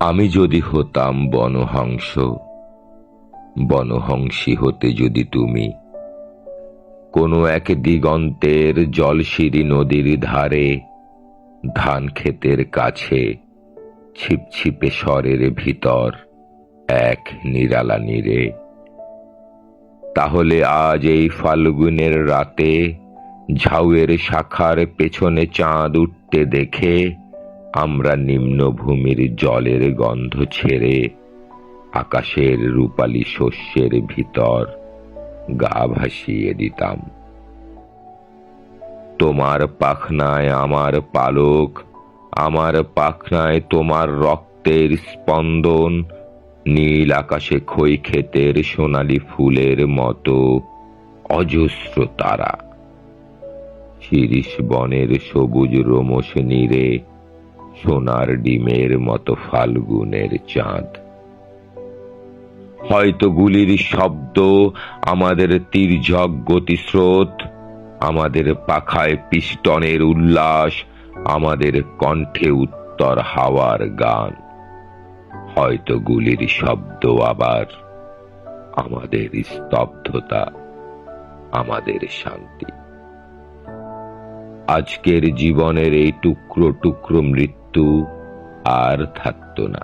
আমি যদি হতাম বনহংস, বনহংসী হতে যদি তুমি। কোনো এক দিগন্তের জলশিরি নদীর ধারে, ধান ক্ষেতের কাছে, ছিপছিপে স্বরের ভিতর এক নিরালা নীরে তাহলে আজ এই ফাল্গুনের রাতে ঝাউয়ের শাখার পেছনে চাঁদ উঠতে দেখে আমরা নিম্নভূমির জলের গন্ধ ছেড়ে, আকাশের রূপালী শস্যের ভিতর গা ভাসিয়ে দিতাম। তোমার পাখনায় আমার পালক, আমার পাখনায় তোমার রক্তের স্পন্দন, নীল আকাশে খই ক্ষেতের সোনালি ফুলের মতো অজস্র তারা। শিরিষ বনের সবুজ রোমস নীরে সোনার ডিমের মতো ফাল্গুনের চাঁদ। হয়তো গুলির শব্দ আমাদের তীর্যক গতিস্রোত, আমাদের পাখায় পিস্টনের উল্লাস, আমাদের কণ্ঠে উত্তর হাওয়ার গান। হয়তো গুলির শব্দ আবার আমাদের স্তব্ধতা, আমাদের শান্তি। আজকের জীবনের এই টুকরো টুকরো মৃত্যু আর থাকতো না।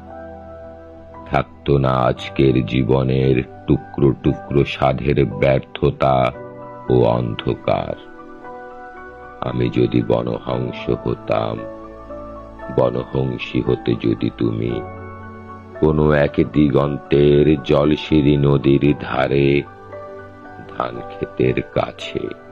থাকতো না আজকের জীবনের টুকরো টুকরো সাধের ব্যর্থতা ও অন্ধকার। আমি যদি বনহংস হতাম, বনহংসী হতে যদি তুমি কোনো এক দিগন্তের জলশিরি নদীর ধারে ধান ক্ষেতের কাছে